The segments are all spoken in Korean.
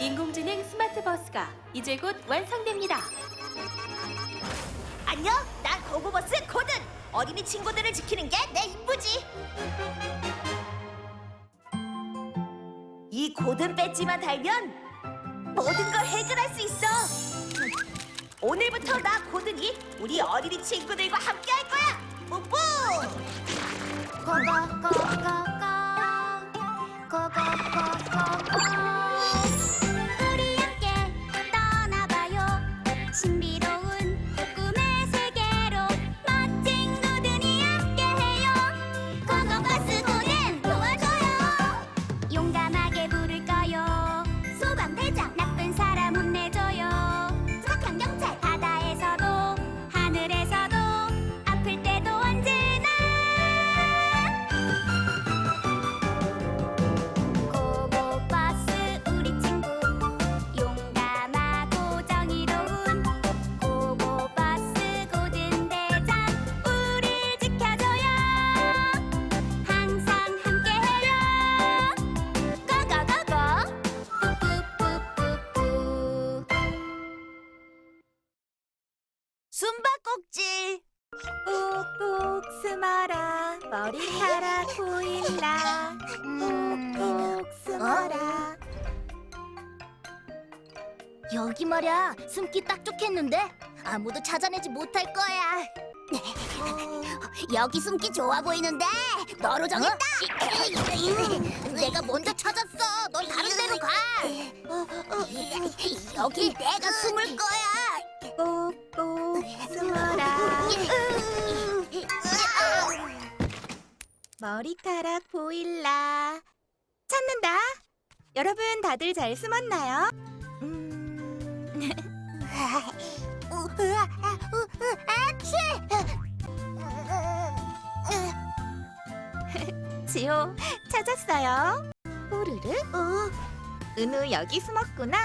인공지능 스마트 버스가 이제 곧 완성됩니다. 안녕, 난 고고버스 코든. 어린이 친구들을 지키는 게 내 임무지. 이 고든 배지만 달면 모든 걸 해결할 수 있어. 오늘부터 나 고든이 우리 어린이 친구들과 함께 할 거야. 뿌뿌! 우리 숨바꼭질. 꾹꾹 숨어라. 머리카락 보일라 꾹꾹 숨어라. 여기 말이야. 숨기 딱 좋겠는데? 아무도 찾아내지 못할 거야. 여기 숨기 좋아 보이는데? 너로 정했다! 내가 먼저 찾았어. 넌 다른 데로 가. 여기 내가 숨을 거야 머리카락 보일라. 찾는다. 여러분 다들 잘 숨었나요? 음... 지호 찾았어요. 뽀르르? 어? 은우 여기 숨었구나.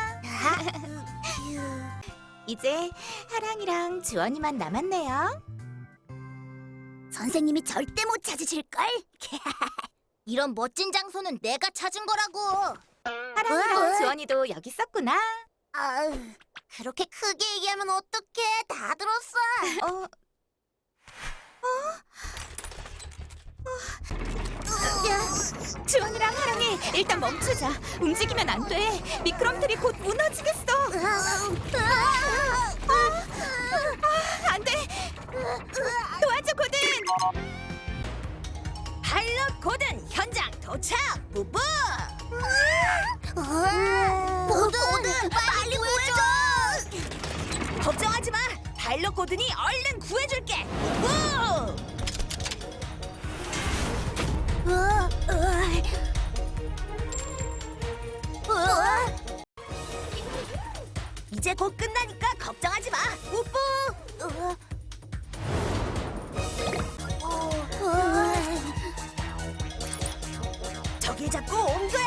이제 하랑이랑 주원이만 남았네요 선생님이 절대 못 찾으실걸? 이런 멋진 장소는 내가 찾은 거라고. 어? 주원이도 여기 있었구나. 아유, 그렇게 크게 얘기하면 어떡해. 다 들었어. 어, 주원이랑 하랑이 일단 멈추자. 움직이면 안 돼. 미끄럼틀이 곧 무너지겠어. 안돼 파일럿 고든이 얼른 구해줄게. 뿌뿌! 이제 곧 끝나니까 걱정하지 마. 뿌뿌! 저기 잡고 옮겨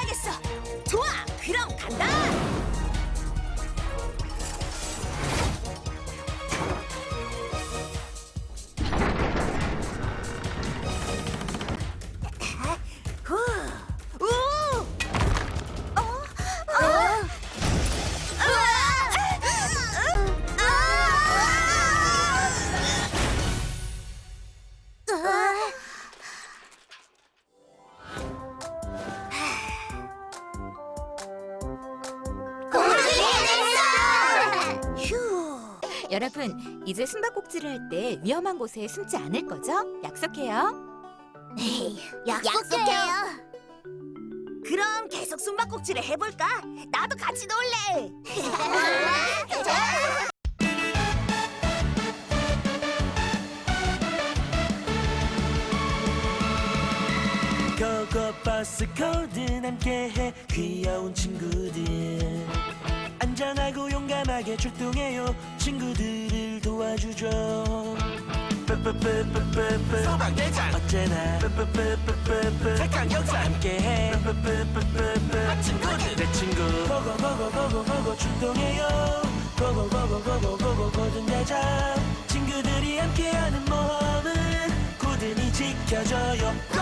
여러분 이제 숨바꼭질을 할 때 위험한 곳에 숨지 않을 거죠? 약속해요 약속해요. 그럼 계속 숨바꼭질을 해볼까? 나도 같이 놀래. 고고 버스 코든 함께해 귀여운 친구들 안전하고 용 감하게 출동해요. 친구들을 도와주죠. 소방대장. 언제나. 경찰 함께해. 멋진 고든 내 친구. 고고고 고고 고고 출동해요. 고고 고고 고고 고 고든 대장 친구들이 함께하는 모험은 고든이 지켜줘요. 고고